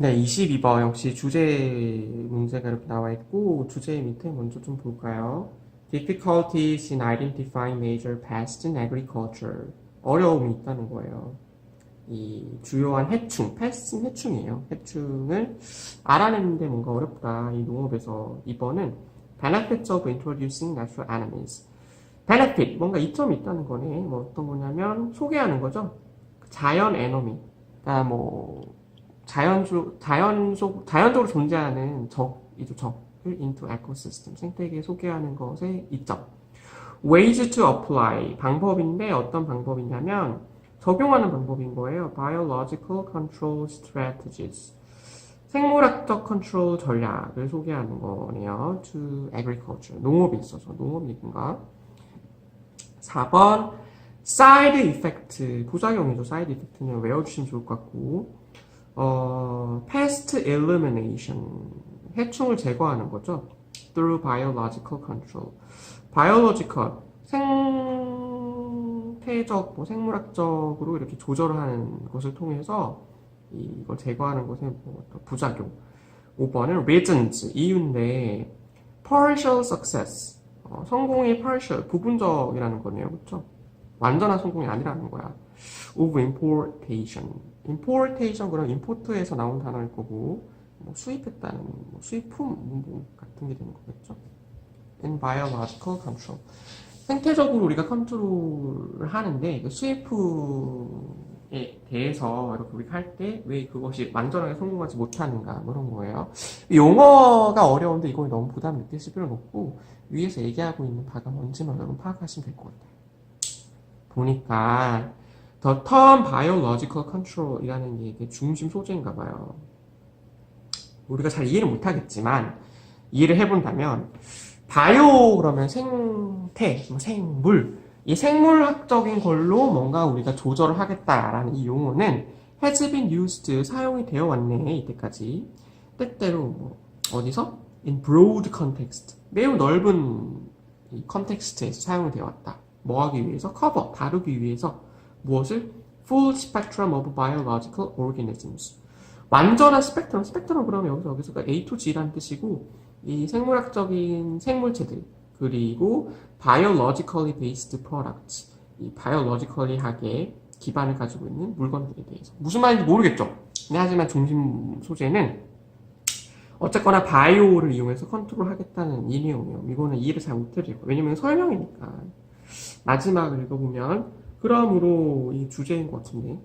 네, 22번 역시 주제 문제가 이렇게 나와 있고 주제 밑에 먼저 좀 볼까요? Difficulties in identifying major pests in agriculture. 어려움이 있다는 거예요. 이 주요한 해충, pest는 해충이에요. 해충을 알아내는데 뭔가 어렵다. 이 농업에서 2번은 benefits of introducing natural enemies. benefit, 뭔가 이점이 있다는 거네. 뭐 어떤 거냐면 소개하는 거죠. 자연 에너미. 그러니까 뭐 자연주, 자연 속, 자연적으로 존재하는 적 이죠, 적을 into ecosystem, 생태계에 소개하는 것의 이점. ways to apply, 방법인데 어떤 방법이냐면 적용하는 방법인 거예요. biological control strategies. 생물학적 컨트롤 전략을 소개하는 거네요. to agriculture, 농업에 있어서, 농업 얘기인가? 4번, side effect, 부작용이죠. side effect는 외워주시면 좋을 것 같고, 어, pest elimination. 해충을 제거하는 거죠. through biological control. biological. 생태적, 뭐 생물학적으로 이렇게 조절을 하는 것을 통해서 이걸 제거하는 것의 뭐 부작용. 5번은 reasons. 이유인데, partial success. 어, 성공이 partial, 부분적이라는 거네요. 그쵸? 완전한 성공이 아니라는 거야. of importation. importation 그럼 import에서 나온 단어일 거고 뭐 수입했다는 뭐 수입품 뭐, 뭐 같은 게 되는 거겠죠. biological control. 생태적으로 우리가 컨트롤을 하는데 그 수입품에 대해서 이렇게 우리가 할 때 왜 그것이 완전하게 성공하지 못하는가 뭐 그런 거예요. 용어가 어려운데 이걸 너무 부담 느끼실 필요는 없고 위에서 얘기하고 있는 바가 뭔지만 여러분 파악하시면 될 것 같아요. 보니까 The term biological control이라는 게 중심 소재인가 봐요. 우리가 잘 이해를 못하겠지만 이해를 해본다면 바이오 그러면 생태, 뭐 생물 이 생물학적인 걸로 뭔가 우리가 조절을 하겠다라는 이 용어는 has been used 사용이 되어 왔네 이때까지 때때로 뭐 어디서 in broad context 매우 넓은 이 컨텍스트에서 사용이 되어 왔다. 뭐 하기 위해서 커버 다루기 위해서 무엇을? full spectrum of biological organisms. 완전한 스펙트럼, 스펙트럼 그러면 여기서 여기서 A to G라는 뜻이고 이 생물학적인 생물체들 그리고 biologically based products 이 biologically하게 기반을 가지고 있는 물건들에 대해서 무슨 말인지 모르겠죠. 근데 하지만 중심 소재는 어쨌거나 바이오를 이용해서 컨트롤하겠다는 이 내용이에요. 이거는 이해를 잘 거예요. 왜냐면 설명이니까. 마지막을 읽어보면 그러므로 이 주제인 것 같은데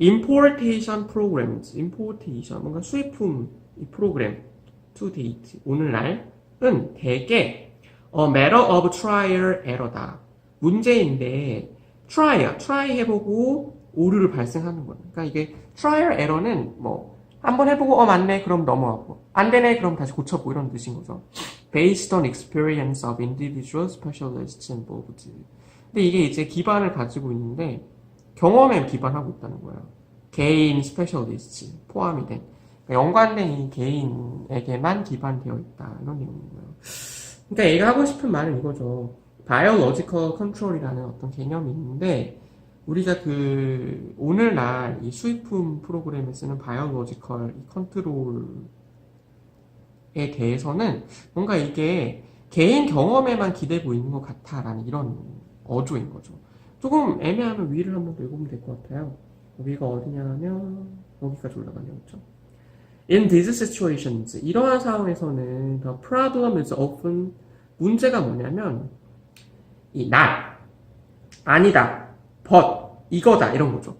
importation programs, importation 뭔가 수입품 이 프로그램 to date 오늘날은 대개 a matter of trial error다 문제인데 try, try 해보고 오류를 발생하는 거예요. 그러니까 이게 trial error는 뭐 한번 해보고 어 맞네 그럼 넘어가고 안 되네 그럼 다시 고쳐보고 이런 뜻인 거죠. Based on experience of individual specialists involved. 근데 이게 이제 기반을 가지고 있는데 경험에 기반하고 있다는 거예요. 개인 스페셜리스트 포함이 된 그러니까 연관된 이 개인에게만 기반되어 있다 이런 내용인 거예요. 그러니까 얘가 하고 싶은 말은 이거죠. 바이오로지컬 컨트롤이라는 어떤 개념이 있는데 우리가 그 오늘날 이 수입품 프로그램에 쓰는 바이오로지컬 컨트롤에 대해서는 뭔가 이게 개인 경험에만 기대고 있는 것 같아라는 이런 어조인 거죠. 조금 애매하면 위를 한번 더 읽으면 될 것 같아요. 위가 어디냐면 여기까지 올라가네요. 그렇죠? In these situations, 이러한 상황에서는 the problem is often 문제가 뭐냐면 이 not, 아니다, but, 이거다 이런 거죠.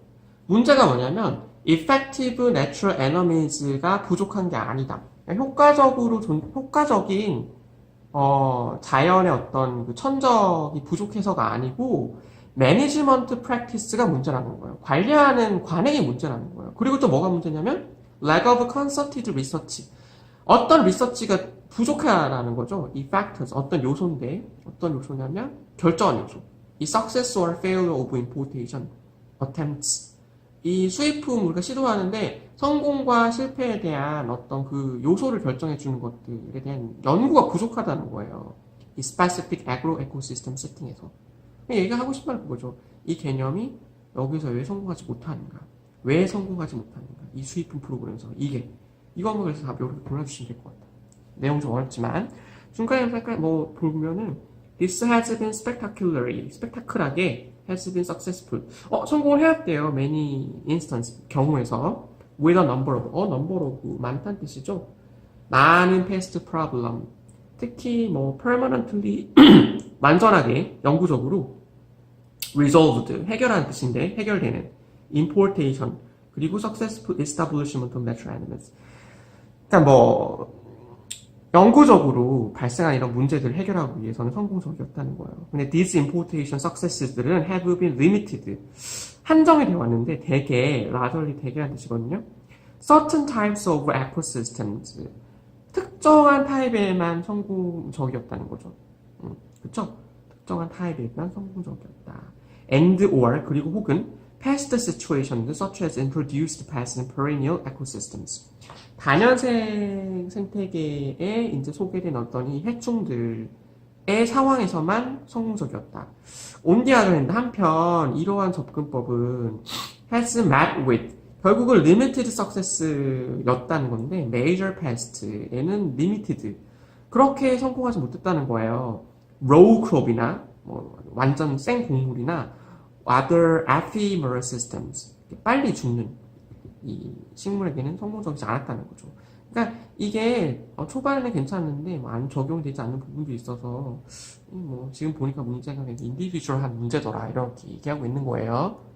문제가 뭐냐면 effective natural enemies가 부족한 게 아니다. 그러니까 효과적으로 존- 효과적인 어, 자연의 어떤 그 천적이 부족해서가 아니고 매니지먼트 프랙티스가 문제라는 거예요. 관리하는 관행이 문제라는 거예요. 그리고 또 뭐가 문제냐면 lack of concerted research. 어떤 리서치가 부족하다는 거죠. 이 factors 어떤 요소인데 어떤 요소냐면 결정한 요소. 이 success or failure of importation attempts. 이 수입품 우리가 시도하는데 성공과 실패에 대한 어떤 그 요소를 결정해 주는 것들에 대한 연구가 부족하다는 거예요. 이 specific agro ecosystem setting에서. 얘가 하고 싶은 말 그거죠. 이 개념이 여기서 왜 성공하지 못하는가? 왜 성공하지 못하는가? 이 수입품 프로그램에서 이게 이거 한번 그래서 답 이렇게 골라주시면 될 것 같아요. 내용 좀 어렵지만 중간에 잠깐 뭐 보면은 This has been spectacularly, 스펙타클하게 has been successful. 어, 성공을 해왔대요. many instance 경우에서 with a number of, 어, number of 많다는 뜻이죠. 많은 past problem. 특히 뭐 permanently 완전하게 영구적으로 resolved 해결하는 뜻인데 해결되는 importation 그리고 successful establishment of natural elements. 그러니까 뭐 영구적으로 발생한 이런 문제들을 해결하기 위해서는 성공적이었다는 거예요. 근데 these importation successes들은 have been limited. 한정이 되어 왔는데 대개, largely 대개라는 뜻이거든요. certain types of ecosystems. 특정한 타입에만 성공적이었다는 거죠. 음, 그쵸? 특정한 타입에만 성공적이었다. and or, 그리고 혹은 past situations such as introduced past and perennial ecosystems. 단연생 생태계에 이제 소개된 어떤 이 해충들의 상황에서만 성공적이었다. 온디아그랜드 한편 이러한 접근법은 has met with 결국은 limited success였다는 건데 major past에는 limited 그렇게 성공하지 못했다는 거예요. raw crop이나 뭐 완전 생 곡물이나 other ephemeral systems 빨리 죽는 이 식물에게는 성공적이지 않았다는 거죠. 그러니까 이게 어, 초반에는 괜찮은데 뭐안 적용되지 않는 부분도 있어서 이뭐 지금 보니까 문제가 인디비주얼한 문제더라 이렇게 얘기하고 있는 거예요.